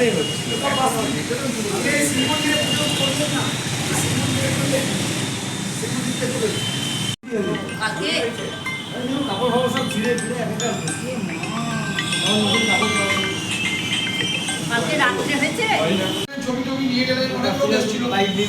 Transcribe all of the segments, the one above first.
ওখানেই হচ্ছিল কাপড় ফাপড় সব ছিঁড়ে ফিরে পাওয়া কালকে রাত্রে হয়েছে? ছবি টবি নিয়ে গেলে অনেক এসেছিল লাইট দিয়ে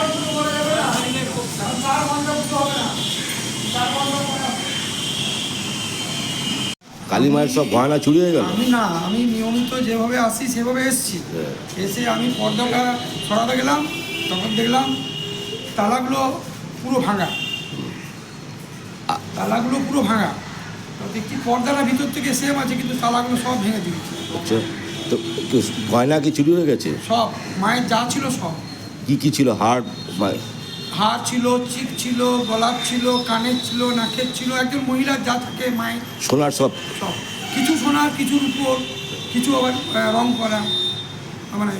কালী মায়ের সব গয়না চুরি হয়ে গেল। আমি না আমি নিয়মিত যেভাবে আসি সেভাবে এসছি। হ্যাঁ। এসে আমি পর্দাটা সরাতে গেলাম তখন দেখলাম তালাগুলো পুরো ভাঙা। তালাগুলো পুরো ভাঙা। দেখছি পর্দাটা ভিতর থেকে সেম আছে কিন্তু তালাগুলো সব ভেঙে দিয়েছে। আচ্ছা তো গয়না কি চুরি হয়ে গেছে? সব মায়ের যা ছিল সব। কি কি ছিল? হার হার ছিল চিপ ছিল গলার ছিল কানের ছিল নাকের ছিল একজন মহিলার যা থাকে মায়ের। সোনার সব। সব। কিছু সোনার কিছুর উপর কিছু আবার রং করা মানে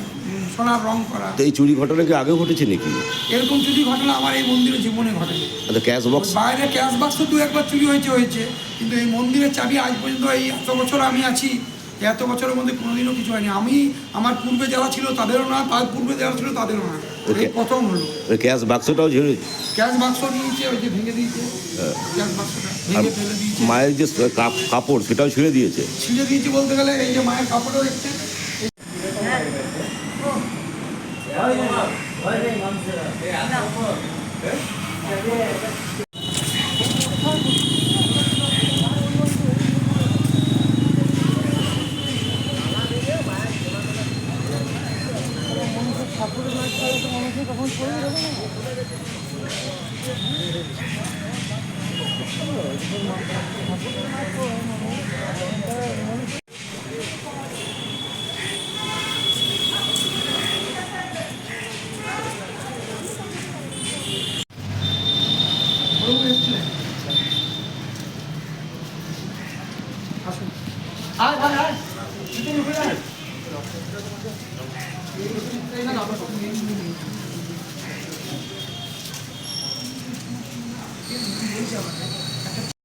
সোনার রং করা। তো এই চুরি ঘটনা কি আগে ঘটেছে নাকি? এরকম চুরি ঘটনা আমার এই মন্দিরে জীবনে ঘটেনি আচ্ছা ক্যাশ বক্স বাইরে ক্যাশ বাক্স দু একবার চুরি হয়েছে হয়েছে। কিন্তু এই মন্দিরের চাবি আজ পর্যন্ত এই এত বছর আমি আছি এত বছরের মধ্যে কোনোদিনও কিছু হয়নি। আমি আমার পূর্বে যারা ছিল তাদেরও না তার পূর্বে যারা ছিল তাদেরও না এই প্রথম হলো। ক্যাশ বাক্সটাও ঝেড়ে ক্যাশ বাক্স নিয়েছে ওই যে ভেঙে দিয়েছে। ক্যাশ বাক্সটা ভেঙে ফেলে দিয়েছে। মায়ের যে কাপ- কাপড় সেটাও ছিঁড়ে দিয়েছে। ছিঁড়ে দিয়েছে বলতে গেলে এই যে মায়ের কাপড়ও দেখছেন আসুন আয় আয় আয় ঢুকে যান এই